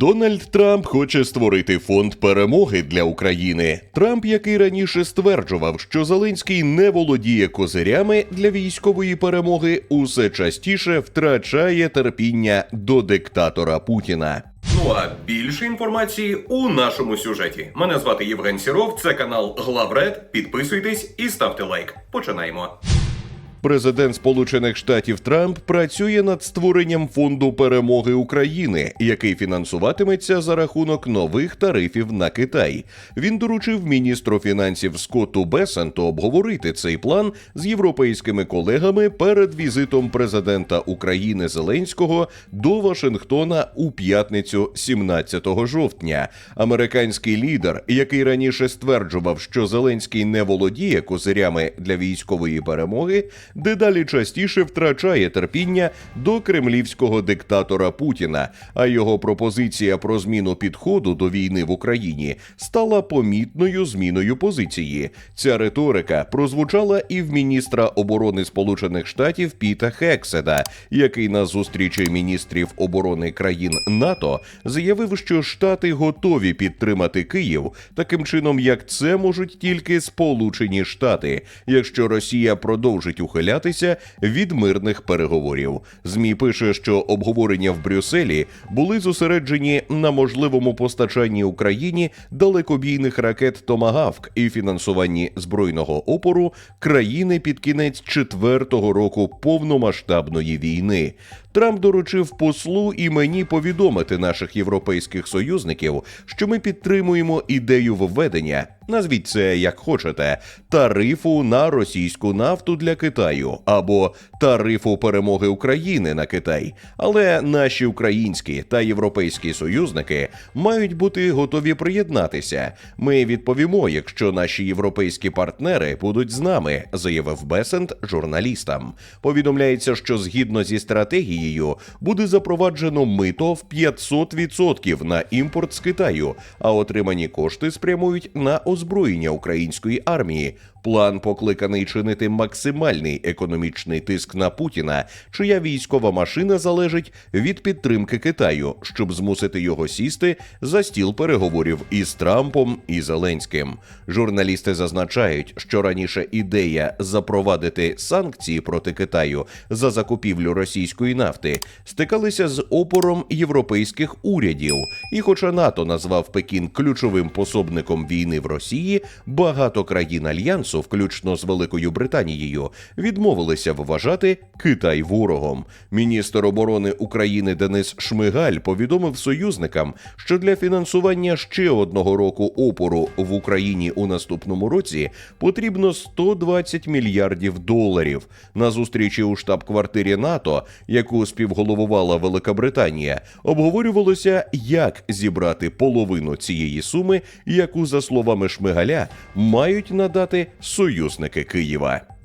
Дональд Трамп хоче створити фонд перемоги для України. Трамп, який раніше стверджував, що Зеленський не володіє козирями для військової перемоги, усе частіше втрачає терпіння до диктатора Путіна. Ну а більше інформації у нашому сюжеті. Мене звати Євген Сіров, це канал Главред. Підписуйтесь і ставте лайк. Починаємо. Президент Сполучених Штатів Трамп працює над створенням фонду перемоги України, який фінансуватиметься за рахунок нових тарифів на Китай. Він доручив міністру фінансів Скотту Бесенту обговорити цей план з європейськими колегами перед візитом президента України Зеленського до Вашингтона у п'ятницю 17 жовтня. Американський лідер, який раніше стверджував, що Зеленський не володіє козирями для військової перемоги, дедалі частіше втрачає терпіння до кремлівського диктатора Путіна. А його пропозиція про зміну підходу до війни в Україні стала помітною зміною позиції. Ця риторика прозвучала і в міністра оборони Сполучених Штатів Піта Хекседа, який на зустрічі міністрів оборони країн НАТО заявив, що Штати готові підтримати Київ таким чином, як це можуть тільки Сполучені Штати, якщо Росія продовжить ухилятися від мирних переговорів. Змі пише, що обговорення в Брюсселі були зосереджені на можливому постачанні Україні далекобійних ракет Томагавк і фінансуванні збройного опору країни під кінець четвертого року повномасштабної війни. Трамп доручив послу і мені повідомити наших європейських союзників, що ми підтримуємо ідею введення, назвіть це як хочете, тарифу на російську нафту для Китаю або тарифу перемоги України на Китай. Але наші українські та європейські союзники мають бути готові приєднатися. Ми відповімо, якщо наші європейські партнери будуть з нами, заявив Бесент журналістам. Повідомляється, що згідно зі стратегією буде запроваджено мито в 500% на імпорт з Китаю, а отримані кошти спрямують на озброєння української армії. План покликаний чинити максимальний економічний тиск на Путіна, чия військова машина залежить від підтримки Китаю, щоб змусити його сісти за стіл переговорів із Трампом і Зеленським. Журналісти зазначають, що раніше ідея запровадити санкції проти Китаю за закупівлю російської нафти стикалися з опором європейських урядів. І, хоча НАТО назвав Пекін ключовим пособником війни в Росії, багато країн альянсу, включно з Великою Британією, відмовилися вважати Китай ворогом. Міністр оборони України Денис Шмигаль повідомив союзникам, що для фінансування ще одного року опору в Україні у наступному році потрібно 120 мільярдів доларів. На зустрічі у штаб-квартирі НАТО, яку співголовувала Велика Британія, обговорювалося, як зібрати половину цієї суми, яку, за словами Шмигаля, мають надати союзники Києва.